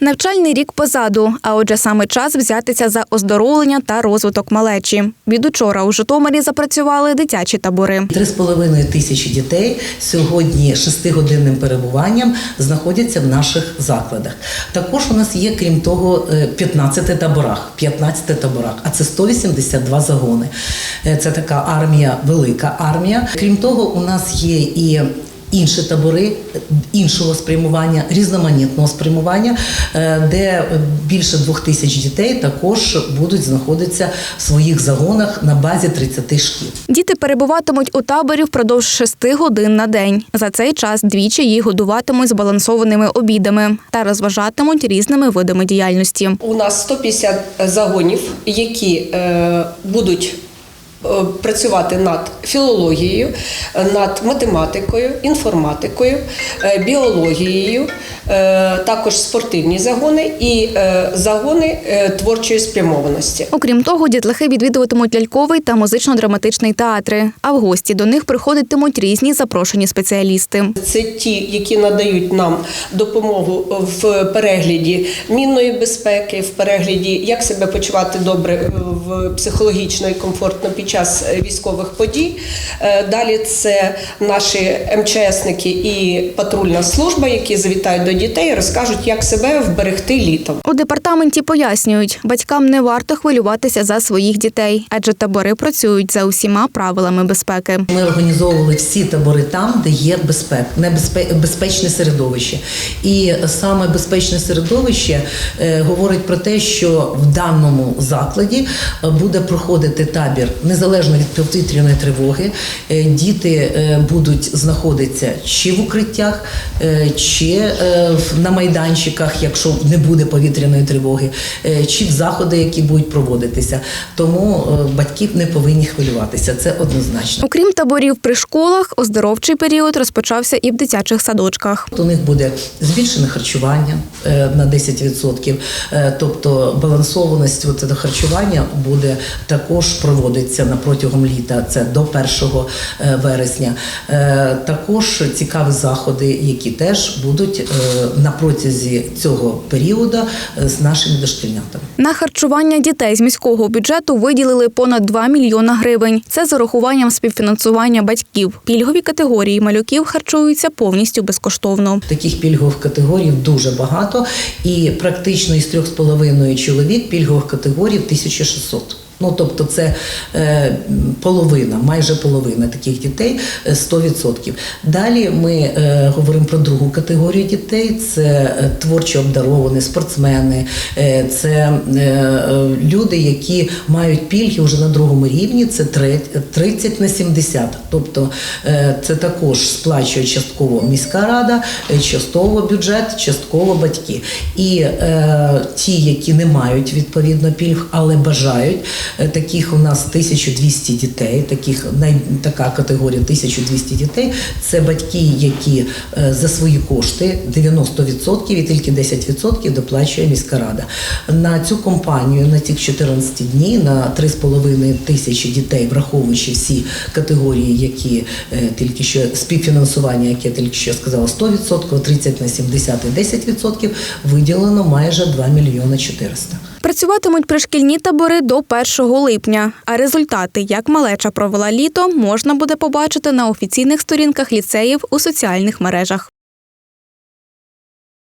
Навчальний рік позаду, а отже, саме час взятися за оздоровлення та розвиток малечі. Від учора у Житомирі запрацювали дитячі табори. Три з половиною тисячі дітей сьогодні шестигодинним перебуванням знаходяться в наших закладах. Також у нас є, крім того, е, 15 таборах. 15 таборах, а це 182 загони. Е, Це така армія, велика армія. Крім того, у нас є і Інші табори іншого спрямування, різноманітного спрямування, е, де більше двох тисяч дітей також будуть знаходитися в своїх загонах на базі 30 шкіл. Діти перебуватимуть у таборі впродовж шести годин на день. За цей час двічі їх годуватимуть збалансованими обідами та розважатимуть різними видами діяльності. У нас 150 загонів, які е, будуть працювати над філологією, е, над математикою, інформатикою, е, біологією, е, також спортивні загони і е, загони е, творчої спрямованості. Окрім того, дітлахи відвідуватимуть ляльковий та музично-драматичний театри. А в гості до них приходитимуть різні запрошені спеціалісти. Це ті, які надають нам допомогу в перегляді мінної безпеки, в перегляді, як себе почувати добре е, в психологічно і комфортно під час е, військових подій. Е, Далі це наші МЧСники і патрульна служба, які завітають до дітей і розкажуть, як себе вберегти літом. У департаменті пояснюють, батькам не варто хвилюватися за своїх дітей, адже табори працюють за усіма правилами безпеки. Ми організовували всі табори там, де є безпек, небезпе- безпечне середовище. І саме безпечне середовище е, говорить про те, що в даному закладі буде проходити табір незалежно від повітряної тривоги. Е, Діти е, будуть знаходитися чи в укриттях, е, чи на майданчиках, якщо не буде повітряної тривоги, чи в заходи, які будуть проводитися. Тому батьки не повинні хвилюватися. Це однозначно. Окрім таборів при школах, оздоровчий період розпочався і в дитячих садочках. У них буде збільшене харчування на 10%, е, тобто балансованість харчування буде також проводиться протягом літа. Це до 1 е, вересня. Е, Також цікаві заходи, які теж будуть е, на протязі цього періоду з нашими дошкільнятами. На харчування дітей з міського бюджету виділили понад 2 мільйона гривень. Це з урахуванням співфінансування батьків. Пільгові категорії малюків харчуються повністю безкоштовно. Таких пільгових категорій дуже багато, і практично із трьох з половиною чоловік пільгових категорій 1600. Ну, тобто це е, половина, майже половина таких дітей е, 100%. Далі ми е, говоримо про другу категорію дітей: це е, творчо обдаровані спортсмени, е, це е, е, люди, які мають пільги вже на другому рівні. Це тре- 30 на 70. Тобто е, це також сплачує частково міська рада, е, частково бюджет, частково батьки. І е, ті, які не мають відповідно пільг, але бажають. Е, Таких у нас 1200 дітей, таких най, така категорія 1200 дітей. Це батьки, які е, за свої кошти 90% і тільки 10% доплачує міська рада. На цю компанію на цих 14 днів на 3,5 тисячі дітей, враховуючи всі категорії, які е, тільки що співфінансування, яке я тільки що сказала, 100%, 30 на 70 і 10% виділено майже 2 мільйони 400. Працюватимуть пришкільні табори до 1 липня. А результати, як малеча провела літо, можна буде побачити на офіційних сторінках ліцеїв у соціальних мережах.